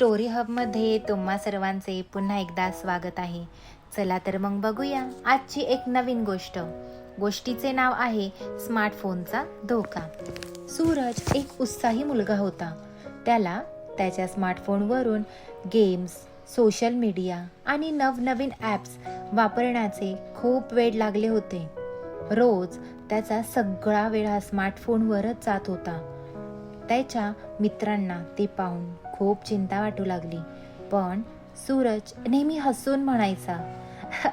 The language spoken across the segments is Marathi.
स्टोरी हबमध्ये तुम्हा सर्वांचे पुन्हा एकदा स्वागत आहे. चला तर मग बघूया आजची एक नवीन गोष्ट. गोष्टीचे नाव आहे स्मार्टफोनचा धोका. सूरज एक उत्साही मुलगा होता. त्याला त्याच्या स्मार्टफोनवरून गेम्स सोशल मीडिया आणि नवनवीन ॲप्स वापरण्याचे खूप वेळ लागले होते. रोज त्याचा सगळा वेळ हा स्मार्टफोनवरच जात होता. त्याच्या मित्रांना ते पाहून खूप चिंता वाटू लागली. पण सूरज नेहमी हसून म्हणायचा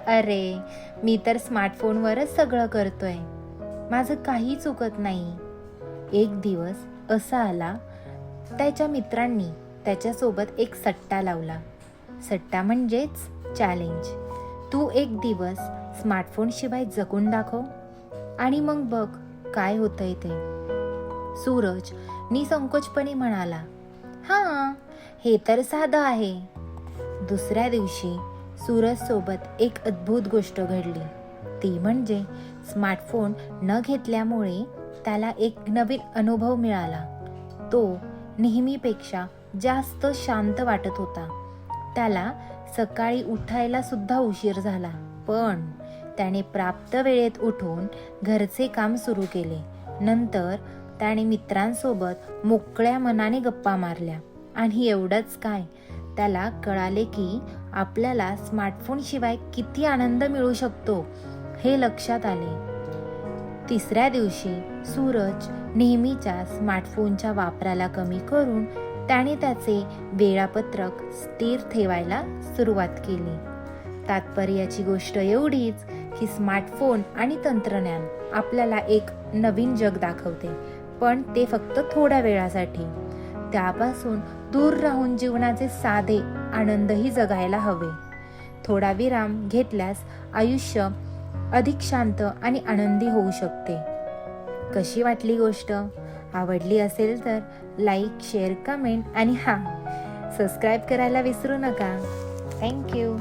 अरे मी तर स्मार्टफोनवरच सगळं करतोय. माझं काही चुकत नाही. एक दिवस असा आला त्याच्या मित्रांनी त्याच्यासोबत एक सट्टा लावला. सट्टा म्हणजेच चॅलेंज तू एक दिवस स्मार्टफोनशिवाय जगून दाखव आणि मग बघ काय होतंय ते. सूरज निसंकोचपणे म्हणाला हां हे तर साधं आहे. दुसऱ्या दिवशी सूरज सोबत एक अद्भुत गोष्ट घडली. ती म्हणजे स्मार्टफोन न घेतल्यामुळे त्याला एक नवीन अनुभव मिळाला. तो नेहमीपेक्षा जास्त शांत वाटत होता. त्याला सकाळी उठायला सुद्धा उशीर झाला पण त्याने प्राप्त वेळेत उठून घरचे काम सुरू केले. नंतर त्याने मित्रांसोबत मोकळ्या मनाने गप्पा मारल्या. आणि एवढंच काय त्याला कळाले की आपल्याला स्मार्टफोन शिवाय किती आनंद मिळू शकतो हे लक्षात आले. तिसऱ्या दिवशी सूरज नेहमीच्या स्मार्टफोनच्या वापराला कमी करून त्याने त्याचे वेळापत्रक स्थिर ठेवायला सुरुवात केली. तात्पर्याची गोष्ट एवढीच की स्मार्टफोन आणि तंत्रज्ञान आपल्याला एक नवीन जग दाखवते. पण ते फक्त थोड्या वेळासाठी. त्यापासून दूर राहून जीवनाचे साधे आनंदही जगायला हवे. थोडा विराम घेतल्यास आयुष्य अधिक शांत आणि आनंदी होऊ शकते. कशी वाटली गोष्ट? आवडली असेल तर लाईक शेअर कमेंट आणि हां सबस्क्राईब करायला विसरू नका. थँक्यू